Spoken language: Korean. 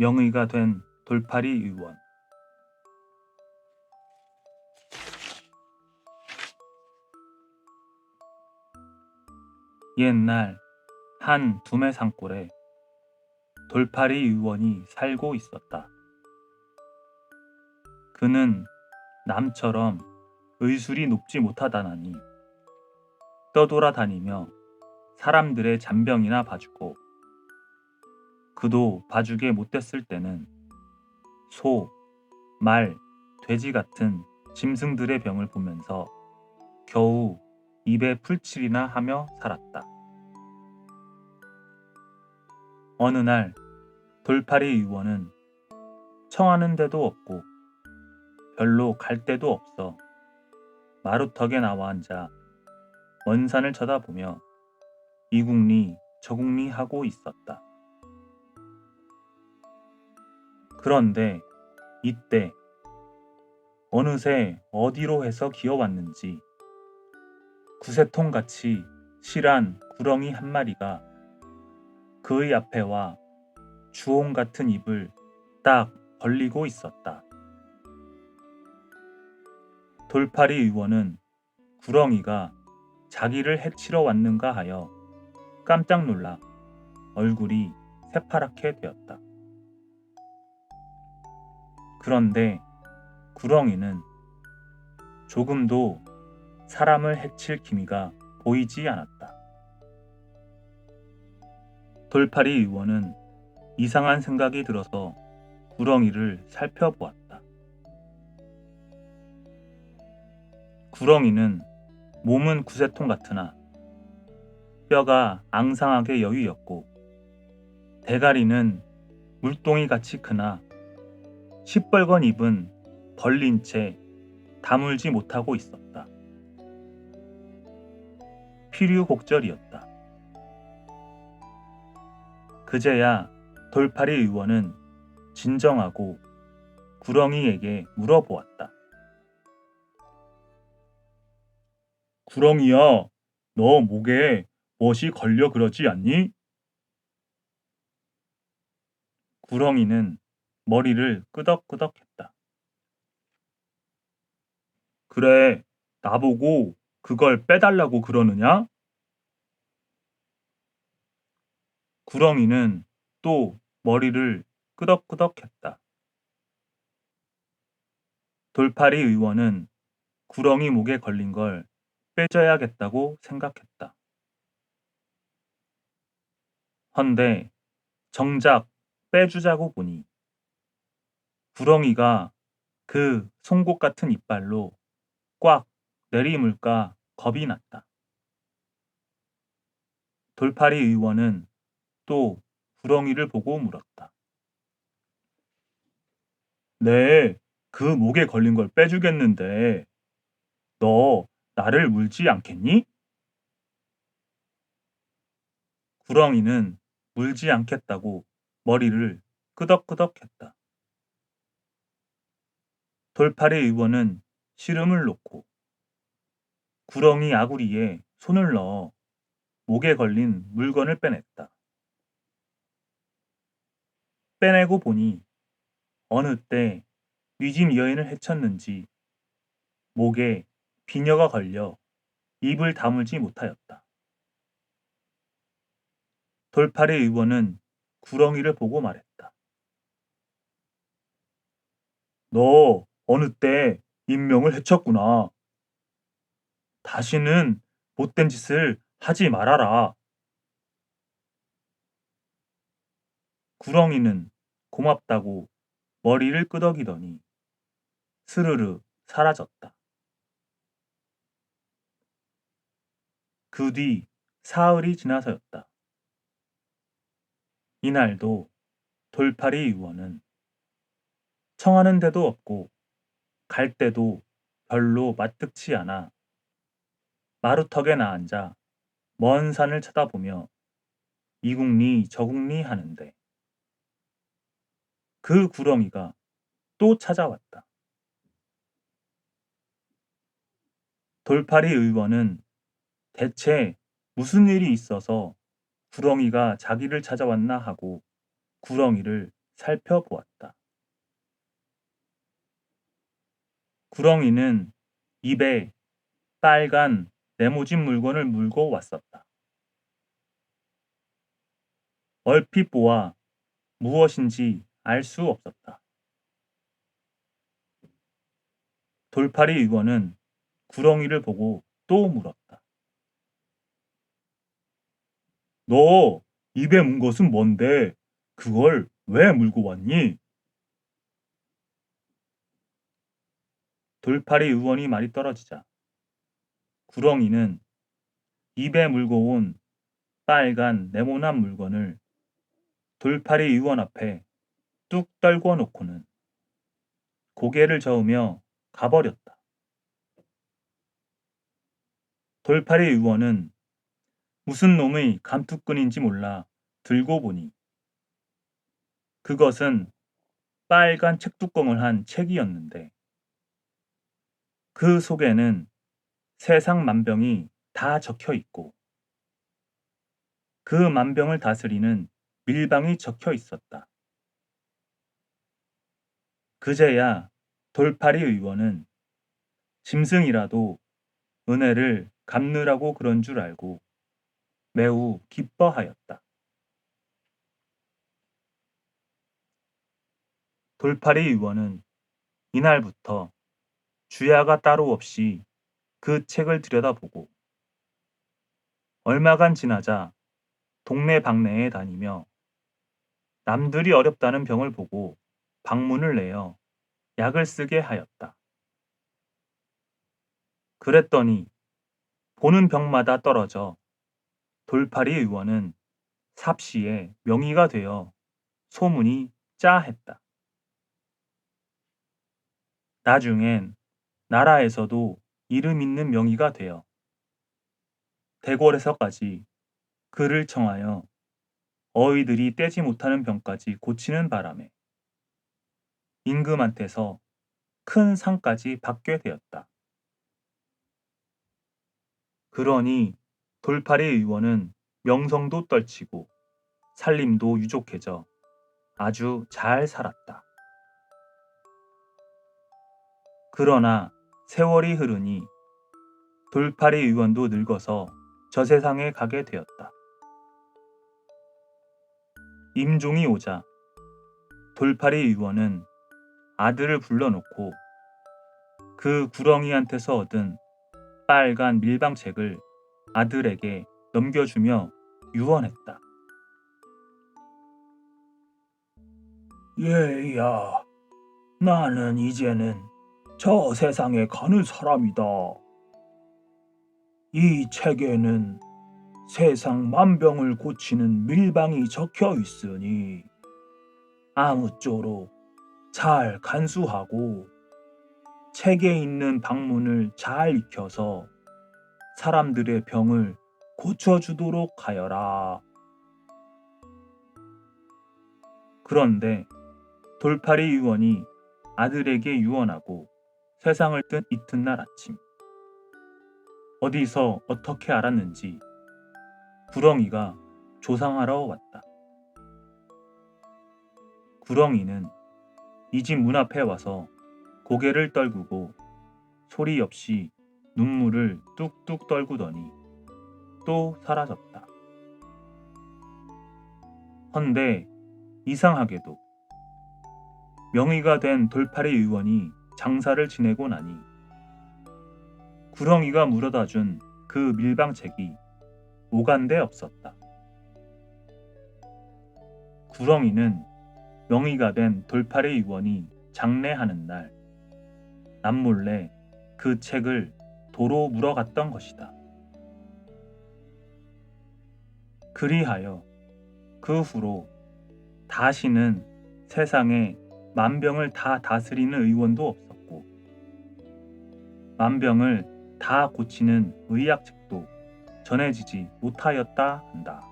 명의가 된 돌파리 의원. 옛날 한 두메 산골에 돌파리 의원이 살고 있었다. 그는 남처럼 의술이 높지 못하다나니 떠돌아다니며 사람들의 잔병이나 봐주고 그도 봐주게 못됐을 때는 소, 말, 돼지 같은 짐승들의 병을 보면서 겨우 입에 풀칠이나 하며 살았다. 어느 날 돌파리 의원은 청하는 데도 없고 별로 갈 데도 없어 마루턱에 나와 앉아 먼 산을 쳐다보며 이국리 저국리 하고 있었다. 그런데 이때 어느새 어디로 해서 기어왔는지 구세통같이 실한 구렁이 한 마리가 그의 앞에 와 주홍 같은 입을 딱 벌리고 있었다. 돌파리 의원은 구렁이가 자기를 해치러 왔는가 하여 깜짝 놀라 얼굴이 새파랗게 되었다. 그런데 구렁이는 조금도 사람을 해칠 기미가 보이지 않았다. 돌파리 의원은 이상한 생각이 들어서 구렁이를 살펴보았다. 구렁이는 몸은 구세통 같으나 뼈가 앙상하게 여유였고 대가리는 물동이 같이 크나 시뻘건 입은 벌린 채 다물지 못하고 있었다. 필요곡절이었다. 그제야 돌파리 의원은 진정하고 구렁이에게 물어보았다. 구렁이야, 너 목에 멋이 걸려 그러지 않니? 구렁이는 머리를 끄덕끄덕했다. 그래, 나보고 그걸 빼달라고 그러느냐? 구렁이는 또 머리를 끄덕끄덕했다. 돌파리 의원은 구렁이 목에 걸린 걸 빼줘야겠다고 생각했다. 헌데 정작 빼주자고 보니 구렁이가 그 송곳 같은 이빨로 꽉 내리물까 겁이 났다. 돌파리 의원은 또 구렁이를 보고 물었다. 네, 그 목에 걸린 걸 빼주겠는데, 너 나를 물지 않겠니? 구렁이는 물지 않겠다고 머리를 끄덕끄덕 했다. 돌파리 의원은 시름을 놓고 구렁이 아구리에 손을 넣어 목에 걸린 물건을 빼냈다. 빼내고 보니 어느 때 뉘짐 여인을 해쳤는지 목에 비녀가 걸려 입을 다물지 못하였다. 돌파리 의원은 구렁이를 보고 말했다. 너 어느 때 인명을 해쳤구나. 다시는 못된 짓을 하지 말아라. 구렁이는 고맙다고 머리를 끄덕이더니 스르르 사라졌다. 그 뒤 사흘이 지나서였다. 이날도 돌파리 의원은 청하는 데도 없고 갈 데도 별로 마뜩치 않아 마루턱에 나앉아 먼 산을 쳐다보며 이국리 저국리 하는데 그 구렁이가 또 찾아왔다. 돌파리 의원은 대체 무슨 일이 있어서 구렁이가 자기를 찾아왔나 하고 구렁이를 살펴보았다. 구렁이는 입에 빨간 네모진 물건을 물고 왔었다. 얼핏 보아 무엇인지 알 수 없었다. 돌팔이 의원은 구렁이를 보고 또 물었다. 너 입에 문 것은 뭔데? 그걸 왜 물고 왔니? 돌팔이 의원이 말이 떨어지자 구렁이는 입에 물고 온 빨간 네모난 물건을 돌팔이 의원 앞에 뚝 떨궈 놓고는 고개를 저으며 가버렸다. 돌팔이 의원은 무슨 놈의 감투끈인지 몰라 들고 보니 그것은 빨간 책뚜껑을 한 책이었는데 그 속에는 세상 만병이 다 적혀 있고 그 만병을 다스리는 밀방이 적혀 있었다. 그제야 돌팔이 의원은 짐승이라도 은혜를 갚느라고 그런 줄 알고 매우 기뻐하였다. 돌팔이 의원은 이날부터 주야가 따로 없이 그 책을 들여다보고 얼마간 지나자 동네 방네에 다니며 남들이 어렵다는 병을 보고 방문을 내어 약을 쓰게 하였다. 그랬더니 보는 병마다 떨어져 돌팔이 의원은 삽시의 명의가 되어 소문이 짜했다. 나중엔 나라에서도 이름 있는 명의가 되어 대궐에서까지 그를 청하여 어이들이 떼지 못하는 병까지 고치는 바람에 임금한테서 큰 상까지 받게 되었다. 그러니 돌팔이 의원은 명성도 떨치고 살림도 유족해져 아주 잘 살았다. 그러나 세월이 흐르니 돌팔이 의원도 늙어서 저 세상에 가게 되었다. 임종이 오자 돌팔이 의원은 아들을 불러놓고 그 구렁이한테서 얻은 빨간 밀방책을 아들에게 넘겨주며 유언했다. 얘야, 나는 이제는 저 세상에 가는 사람이다. 이 책에는 세상 만병을 고치는 밀방이 적혀 있으니 아무쪼록 잘 간수하고 책에 있는 방문을 잘 익혀서 사람들의 병을 고쳐주도록 하여라. 그런데 돌팔이 의원이 아들에게 유언하고 세상을 뜬 이튿날 아침 어디서 어떻게 알았는지 구렁이가 조상하러 왔다. 구렁이는 이 집 문 앞에 와서 고개를 떨구고 소리 없이 눈물을 뚝뚝 떨구더니 또 사라졌다. 헌데 이상하게도 명의가 된 돌팔이 의원이 장사를 지내고 나니 구렁이가 물어다 준 그 밀방책이 오간데 없었다. 구렁이는 명의가 된 돌팔이 의원이 장례하는 날 남몰래 그 책을 도로 물어갔던 것이다. 그리하여 그 후로 다시는 세상에 만병을 다 다스리는 의원도 없었고 만병을 다 고치는 의학책도 전해지지 못하였다 한다.